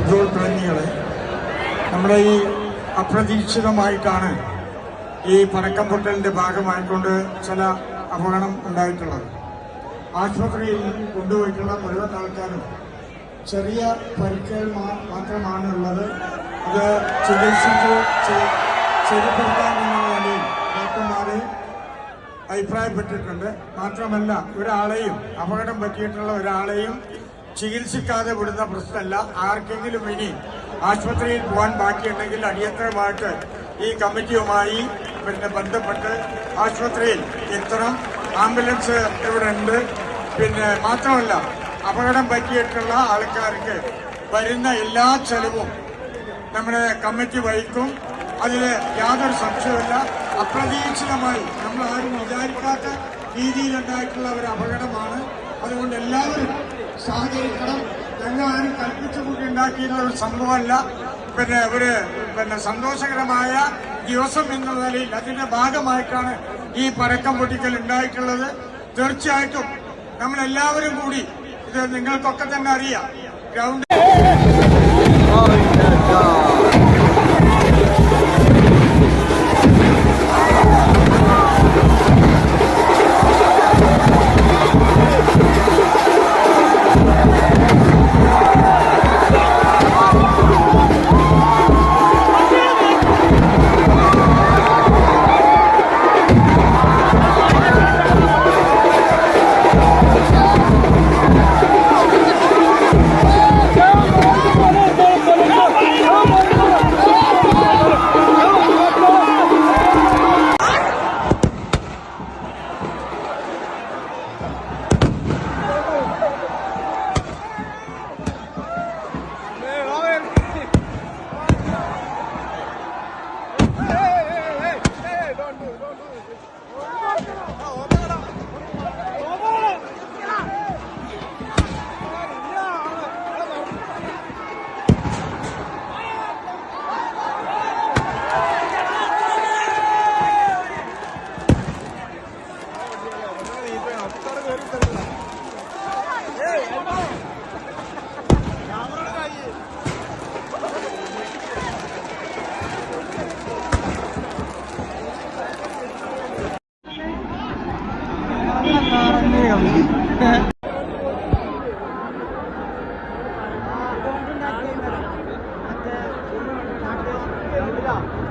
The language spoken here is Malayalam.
ഫുട്ബോൾ പ്രേമികളെ നമ്മുടെ ഈ അപ്രതീക്ഷിതമായിട്ടാണ് ഈ പടക്കം പൊട്ടലിന്റെ ഭാഗമായിക്കൊണ്ട് ചില അപകടം ഉണ്ടായിട്ടുള്ളത്. ആശുപത്രിയിൽ കൊണ്ടുപോയിട്ടുള്ള മുഴുവൻ ആൾക്കാരും ചെറിയ പരിക്കുകൾ മാത്രമാണ് ഉള്ളത് അത് ചികിത്സിച്ച് ശരിപ്പെടുത്താമെന്ന നിലയിൽ ഡോക്ടർമാരെ അഭിപ്രായപ്പെട്ടിട്ടുണ്ട്. മാത്രമല്ല ഒരാളെയും അപകടം പറ്റിയിട്ടുള്ള ഒരാളെയും ചികിത്സിക്കാതെ വിടുന്ന പ്രശ്നമല്ല. ആർക്കെങ്കിലും ഇനി ആശുപത്രിയിൽ പോകാൻ ബാക്കിയുണ്ടെങ്കിൽ അടിയന്തരമായിട്ട് ഈ കമ്മിറ്റിയുമായി പിന്നെ ബന്ധപ്പെട്ട് ആശുപത്രിയിൽ എത്തണം. ആംബുലൻസ് ഇവിടെ ഉണ്ട് പിന്നെ മാത്രമല്ല അപകടം പറ്റിയിട്ടുള്ള ആൾക്കാർക്ക് വരുന്ന എല്ലാ ചെലവും നമ്മുടെ കമ്മിറ്റി വഹിക്കും. അതിൽ യാതൊരു സംശയമില്ല അപ്രതീക്ഷിതമായി നമ്മൾ ആരും വിചാരിക്കാത്ത രീതിയിലുണ്ടായിട്ടുള്ള ഒരു അപകടമാണ് ഞങ്ങൾ ആരും കൽപ്പിച്ചു കൂട്ടി ഉണ്ടാക്കിയിട്ടുള്ള ഒരു സംഭവമല്ല. പിന്നെ ഒരു പിന്നെ സന്തോഷകരമായ ദിവസം എന്ന നിലയിൽ അതിന്റെ ഭാഗമായിട്ടാണ് ഈ പരക്കം പൊട്ടിക്കൽ ഉണ്ടായിട്ടുള്ളത്. തീർച്ചയായിട്ടും നമ്മളെല്ലാവരും കൂടി ഇത് നിങ്ങൾക്കൊക്കെ തന്നെ അറിയാം. ഗ്രൗണ്ട് 了。